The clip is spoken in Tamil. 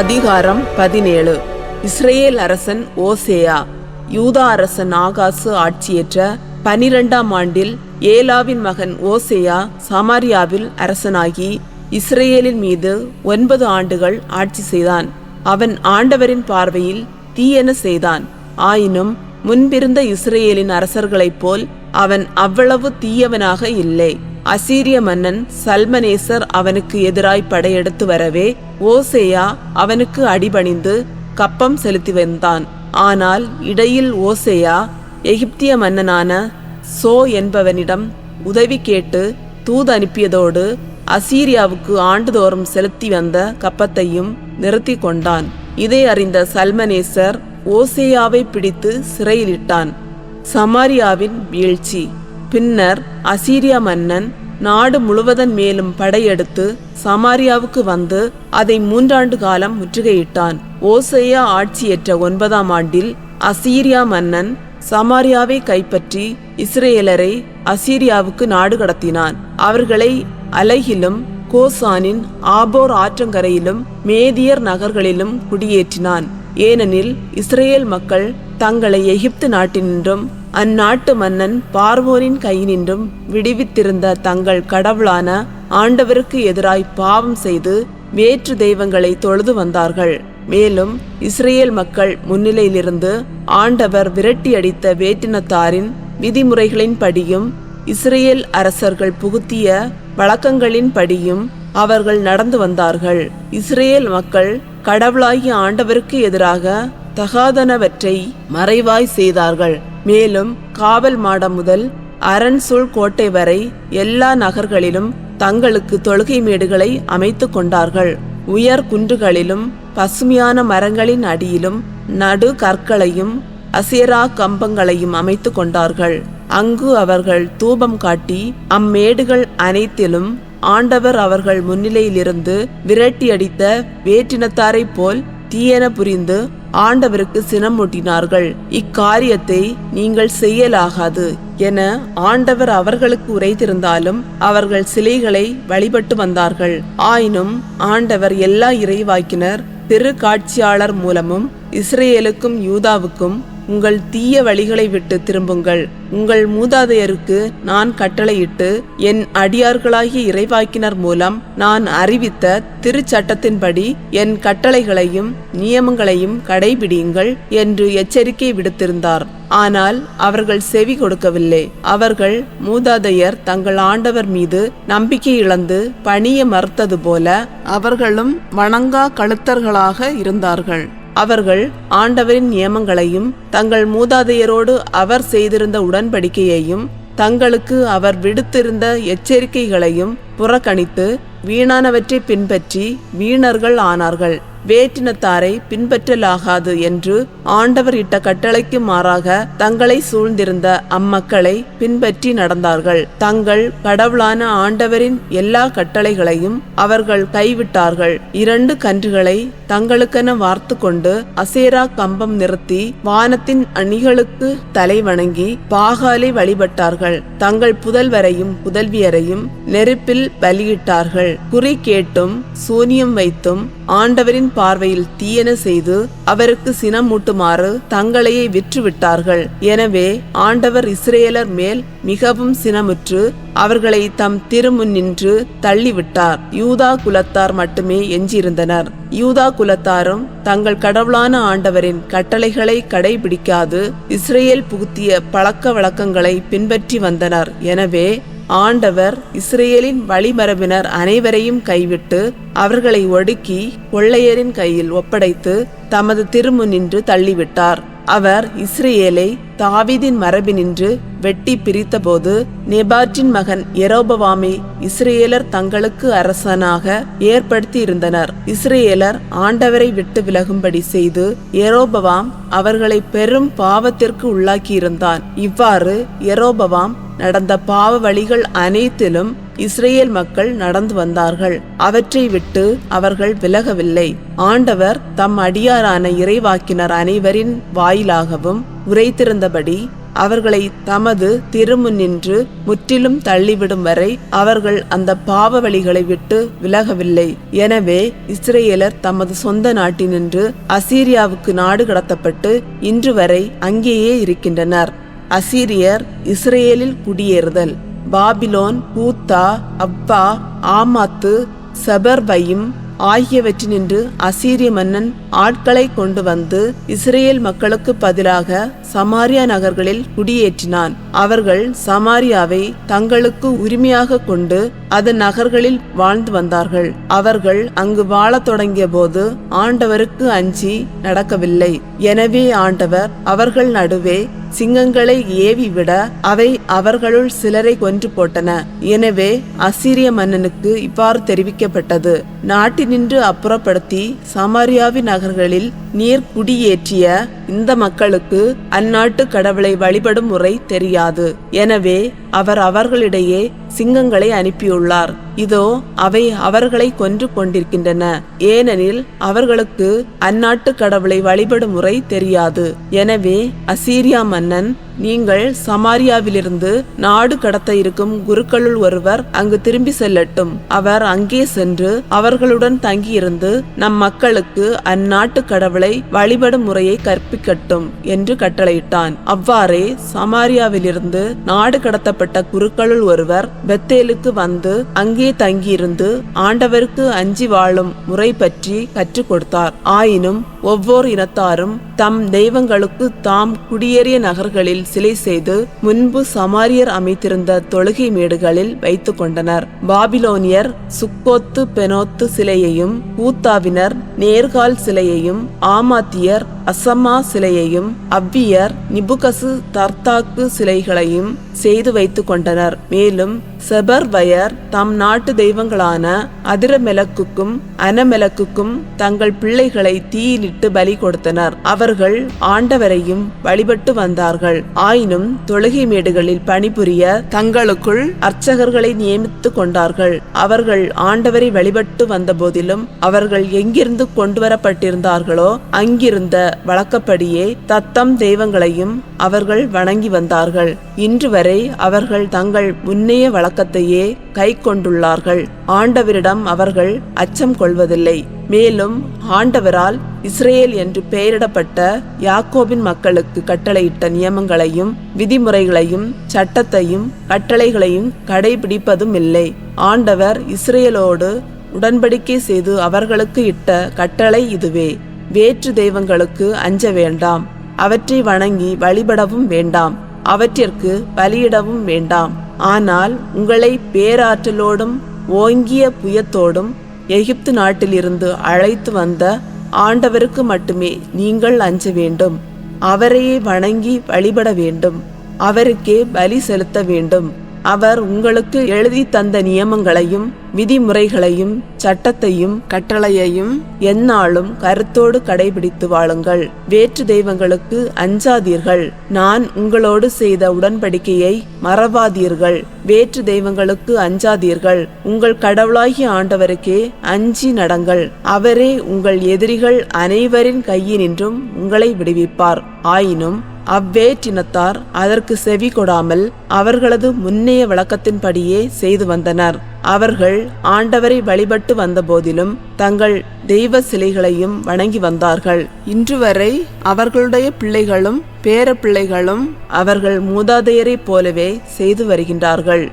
அதிகாரம் பதினேழு. இஸ்ரேல் அரசன் ஓசேயா யூதா அரசன் ஆகாசு ஆட்சியேற்ற பனிரெண்டாம் ஆண்டில் ஏலாவின் மகன் ஓசேயா சமாரியாவில் அரசனாகி இஸ்ரேலின் மீது ஒன்பது ஆண்டுகள் ஆட்சி செய்தான். அவன் ஆண்டவரின் பார்வையில் தீயென செய்தான். ஆயினும் முன்பிருந்த இஸ்ரேலின் அரசர்களைப் போல் அவன் அவ்வளவு தீயவனாக இல்லை. அசீரிய மன்னன் சல்மனேசர் அவனுக்கு எதிராய் படையெடுத்து வரவே ஓசேயா அவனுக்கு அடிபணிந்து கப்பம் செலுத்தி வந்தான். ஆனால் இடையில் ஓசேயா எகிப்திய மன்னனான சோ என்பவனிடம் உதவி கேட்டு தூது அனுப்பியதோடு அசீரியாவுக்கு ஆண்டுதோறும் செலுத்தி வந்த கப்பத்தையும் நிறுத்தி கொண்டான். இதை அறிந்த சல்மனேசர் ஓசேயாவை பிடித்து சிறையிலிட்டான். சமாரியாவின் வீழ்ச்சி. பின்னர் அசீரியா மன்னன் நாடு முழுவதன் மேலும் படையெடுத்து சமாரியாவுக்கு வந்து அதை மூன்றாண்டு காலம் முற்றுகையிட்டான். ஓசையா ஆட்சியேற்ற ஒன்பதாம் ஆண்டில் அசீரியா மன்னன் சமாரியாவை கைப்பற்றி இஸ்ரேலரை அசீரியாவுக்கு நாடு கடத்தினான். அவர்களை அலகிலும் கோசானின் ஆபோர் ஆற்றங்கரையிலும் மேதியர் நகர்களிலும் குடியேற்றினான். ஏனெனில் இஸ்ரேல் மக்கள் தங்களை எகிப்து நாட்டினின்றும் அந்நாட்டு மன்னன் பார்வோரின் கையினின்றும் விடுவித்திருந்த தங்கள் கடவுளான ஆண்டவருக்கு எதிராய் பாவம் செய்து வேற்று தெய்வங்களை தொழுது வந்தார்கள். மேலும் இஸ்ரேல் மக்கள் முன்னிலையிலிருந்து ஆண்டவர் விரட்டி அடித்த வேற்றினத்தாரின் விதிமுறைகளின்படியும் இஸ்ரேல் அரசர்கள் புகுத்திய வழக்கங்களின் படியும் அவர்கள் நடந்து வந்தார்கள். இஸ்ரேல் மக்கள் கடவுளாகிய ஆண்டவருக்கு எதிராக தகாதனவற்றை மறைவாய் செய்தார்கள். மேலும் காவல் மாடம் முதல் அரண்சூழ் கோட்டை வரை எல்லா நகர்களிலும் தங்களுக்கு தொழுகை மேடுகளை அமைத்து கொண்டார்கள். உயர் குன்றுகளிலும் பசுமையான மரங்களின் அடியிலும் நடு கற்களையும் அசேரா கம்பங்களையும் அமைத்து கொண்டார்கள். அங்கு அவர்கள் தூபம் காட்டி அம்மேடுகள் அனைத்திலும் ஆண்டவர் அவர்கள் முன்னிலையிலிருந்து விரட்டியடித்த வேற்றினத்தாரைப் போல் தீயன புரிந்து ஆண்டவருக்கு சினமூட்டினார்கள். இக்காரியத்தை நீங்கள் செய்யலாகாது என ஆண்டவர் அவர்களுக்கு உரைத்திருந்தாலும் அவர்கள் சிலைகளை வழிபட்டு வந்தார்கள். ஆயினும் ஆண்டவர் எல்லா இறைவாக்கினர் திருக்காட்சியாளர் மூலமும் இஸ்ரேலுக்கும் யூதாவுக்கும் உங்கள் தீய வழிகளை விட்டு திரும்புங்கள். உங்கள் மூதாதையருக்கு நான் கட்டளையிட்டு என் அடியார்களாகிய இறைவாக்கினர் மூலம் நான் அறிவித்த திருச்சட்டத்தின்படி என் கட்டளைகளையும் நியமங்களையும் கடைபிடியுங்கள் என்று எச்சரிக்கை விடுத்திருந்தார். ஆனால் அவர்கள் செவி கொடுக்கவில்லை. அவர்கள் மூதாதையர் தங்கள் ஆண்டவர் மீது நம்பிக்கை இழந்து பணிய மறுத்தது போல அவர்களும் வணங்கா கழுத்தர்களாக இருந்தார்கள். அவர்கள் ஆண்டவரின் நியமங்களையும் தங்கள் மூதாதையரோடு அவர் செய்திருந்த உடன்படிக்கையையும் தங்களுக்கு அவர் விடுத்திருந்த எச்சரிக்கைகளையும் புறக்கணித்து வீணானவற்றை பின்பற்றி வீணர்கள் ஆனார்கள். வேற்றினத்தாரை பின்பற்றலாகாது என்று ஆண்டவர் இட்ட கட்டளைக்கு மாறாக தங்களை சூழ்ந்திருந்த அம்மக்களை பின்பற்றி நடந்தார்கள். தங்கள் கடவுளான ஆண்டவரின் எல்லா கட்டளைகளையும் அவர்கள் கைவிட்டார்கள். இரண்டு கன்றுகளை தங்களுக்கென வார்த்து கொண்டு அசேரா கம்பம் நிறுத்தி வானத்தின் அணிகளுக்கு தலை வணங்கி பாகாலை வழிபட்டார்கள். தங்கள் புதல்வரையும் புதல்வியரையும் நெருப்பில் பலியிட்டார்கள். குறி கேட்டும் சூனியம் வைத்தும் ஆண்டவரின் பார்வையில் தீயன செய்து அவருக்கு சினமூட்டுமாறு தங்களையே விற்றுவிட்டார்கள். எனவே ஆண்டவர் இஸ்ரேலர் மேல் மிகவும் சினமுற்று அவர்களை தம் திருமுன் நின்று தள்ளிவிட்டார். யூதா குலத்தார் மட்டுமே எஞ்சியிருந்தனர். யூதா குலத்தாரும் தங்கள் கடவுளான ஆண்டவரின் கட்டளைகளை கடைபிடிக்காது இஸ்ரேல் புகுத்திய பழக்க வழக்கங்களை பின்பற்றி வந்தனர். எனவே ஆண்டவர் இஸ்ரேலின் வழிமரபினர் அனைவரையும் கைவிட்டு அவர்களை ஒடுக்கி கொள்ளையரின் கையில் ஒப்படைத்து தமது திருமுனின்று தள்ளிவிட்டார். அவர் இஸ்ரேலை தாவீதின் மரபினின்று வெட்டி பிரித்தபோது நெபாற்றின் மகன் எரோபவாமை இஸ்ரேலர் தங்களுக்கு அரசனாக ஏற்படுத்தி இருந்தனர் இஸ்ரேலர் ஆண்டவரை விட்டு விலகும்படி செய்து எரோபவாம் அவர்களை பெரும் பாவத்திற்கு உள்ளாக்கியிருந்தான். இவ்வாறு எரோபவாம் நடந்த பாவ வழிகள் அனைத்திலும் இஸ்ரேல் மக்கள் நடந்து வந்தார்கள். அவற்றை விட்டு அவர்கள் விலகவில்லை. ஆண்டவர் தம் அடியாரான இறைவாக்கினர் அனைவரின் வாயிலாகவும் உரைத்திருந்தபடி அவர்களை தமது திருமுன்னின்று முற்றிலும் தள்ளிவிடும் வரை அவர்கள் அந்த பாவ வழிகளை விட்டு விலகவில்லை. எனவே இஸ்ரேலர் தமது சொந்த நாட்டினின்று அசீரியாவுக்கு நாடு கடத்தப்பட்டு இன்று வரை அங்கேயே இருக்கின்றனர். அசீரியர் இஸ்ரேலில் குடியேறுதல். பாபிலோன் பூத்தா அப்பா ஆமாத்து செபர்பையும் ஆகியவற்றினின்று அசீரிய மன்னன் ஆட்களை கொண்டு வந்து இஸ்ரேல் மக்களுக்கு பதிலாக சமாரியா நகர்களில் குடியேற்றினான். அவர்கள் சமாரியாவை தங்களுக்கு உரிமையாக கொண்டு அதன் நகர்களில் வாழ்ந்து வந்தார்கள். அவர்கள் அங்கு வாழத் தொடங்கிய போது ஆண்டவருக்கு அஞ்சி நடக்கவில்லை. எனவே ஆண்டவர் அவர்கள் நடுவே சிங்கங்களை ஏவி விட அவை அவர்களுள் சிலரை கொன்று போட்டன. எனவே அசிரிய மன்னனுக்கு இவ்வாறு தெரிவிக்கப்பட்டது. நாட்டினின்று அப்புறப்படுத்தி சமாரியாவின் நகர்களில் நீர் குடியேற்றிய இந்த மக்களுக்கு அந்நாட்டு கடவுளை வழிபடும் முறை தெரியாது. எனவே அவர் அவர்களிடையே சிங்கங்களை அனுப்பியுள்ளார். இதோ அவை அவர்களை கொன்று கொண்டிருக்கின்றன. ஏனெனில் அவர்களுக்கு அந்நாட்டு கடவுளை வழிபடும் முறை தெரியாது. எனவே அசீரியா மன்னன் நீங்கள் சமாரியாவிலிருந்து நாடு கடத்த இருக்கும் குருக்களுள் ஒருவர் அங்கு திரும்பி செல்லட்டும். அவர் அங்கே சென்று அவர்களுடன் தங்கியிருந்து நம் மக்களுக்கு அந்நாட்டு கடவுளை வழிபடும் முறையை கற்பிக்கட்டும் என்று கட்டளையிட்டான். அவ்வாறே சமாரியாவிலிருந்து நாடு கடத்தப்பட்ட குருக்களுள் ஒருவர் பெத்தேலுக்கு வந்து அங்கே தங்கியிருந்து ஆண்டவருக்கு அஞ்சி வாழும் முறை பற்றி கற்றுக் கொடுத்தார். ஆயினும் ஒவ்வொரு இனத்தாரும் தம் தெய்வங்களுக்கு தாம் குடியேறிய நகர்களில் சிலை செய்து முன்பு சமாரியர் அமைத்திருந்த தொழுகை மேடுகளில் வைத்து கொண்டனர். பாபிலோனியர் சுக்கோத்து பெனோத்து சிலையையும் கூத்தாவினர் நேர்கால் சிலையையும் ஆமாத்தியர் அசம்மா சிலையையும் அவ்வியர் நிபுகசு தர்த்தாக்கு சிலைகளையும் செய்து வைத்து கொண்டனர். மேலும் செபர்வயர் தம் நாட்டு தெய்வங்களான அதிரமெலக்குக்கும் அனமெலக்குக்கும் தங்கள் பிள்ளைகளை தீயிலிட்டு பலி கொடுத்தனர். அவர்கள் ஆண்டவரையும் வழிபட்டு வந்தார்கள். ஆயினும் தொழுகை மேடுகளில் பணிபுரிய தங்களுக்குள் அர்ச்சகர்களை நியமித்து கொண்டார்கள். அவர்கள் ஆண்டவரை வழிபட்டு வந்த போதிலும் அவர்கள் எங்கிருந்து கொண்டு வரப்பட்டிருந்தார்களோ அங்கிருந்த வழக்கப்படியே தத்தம் தெய்வங்களையும் அவர்கள் வணங்கி வந்தார்கள். இன்று வரை அவர்கள் தங்கள் முன்னைய வழக்கத்தையே கை கொண்டுள்ளார்கள் ஆண்டவரிடம் அவர்கள் அச்சம் கொள்வதில்லை. மேலும் ஆண்டவரால் இஸ்ரேல் என்று பெயரிடப்பட்ட யாக்கோபின் மக்களுக்கு கட்டளையிட்ட நியமங்களையும் விதிமுறைகளையும் சட்டத்தையும் கட்டளைகளையும் கடைபிடிப்பதும் இல்லை ஆண்டவர் இஸ்ரேலோடு உடன்படிக்கை செய்து அவர்களுக்கு இட்ட கட்டளை இதுவே. வேற்று தெய்வங்களுக்கு அஞ்ச வேண்டாம். அவற்றை வணங்கி வழிபடவும் வேண்டாம். அவற்றிற்கு பலியிடவும் வேண்டாம். ஆனால் உங்களை பேராற்றலோடும் ஓங்கிய புயத்தோடும் எகிப்து நாட்டிலிருந்து அழைத்து வந்த ஆண்டவருக்கு மட்டுமே நீங்கள் அஞ்ச வேண்டும். அவரையே வணங்கி வழிபட வேண்டும். அவருக்கே பலி செலுத்த வேண்டும். அவர் உங்களுக்கு எழுதி தந்த நியமங்களையும் விதிமுறைகளையும் சட்டத்தையும் கட்டளையையும் எந்நாளும் கருத்தோடு கடைபிடித்து வாழுங்கள். வேற்று தெய்வங்களுக்கு அஞ்சாதீர்கள். நான் உங்களோடு செய்த உடன்படிக்கையை மறவாதீர்கள். வேற்று தெய்வங்களுக்கு அஞ்சாதீர்கள். உங்கள் கடவுளாகிய ஆண்டவருக்கே அஞ்சி நடங்கள். அவரே உங்கள் எதிரிகள் அனைவரின் கையினின்றும் உங்களை விடுவிப்பார். ஆயினும் அவ்வேற்றினத்தார் அதற்கு செவி கொடாமல் அவர்களது முன்னைய வழக்கத்தின்படியே செய்து வந்தனர். அவர்கள் ஆண்டவரை வழிபட்டு வந்தபோதிலும் தங்கள் தெய்வ சிலைகளையும் வணங்கி வந்தார்கள். இன்று வரை அவர்களுடைய பிள்ளைகளும் பேர பிள்ளைகளும் அவர்கள் மூதாதையரைப் போலவே செய்து வருகின்றார்கள்.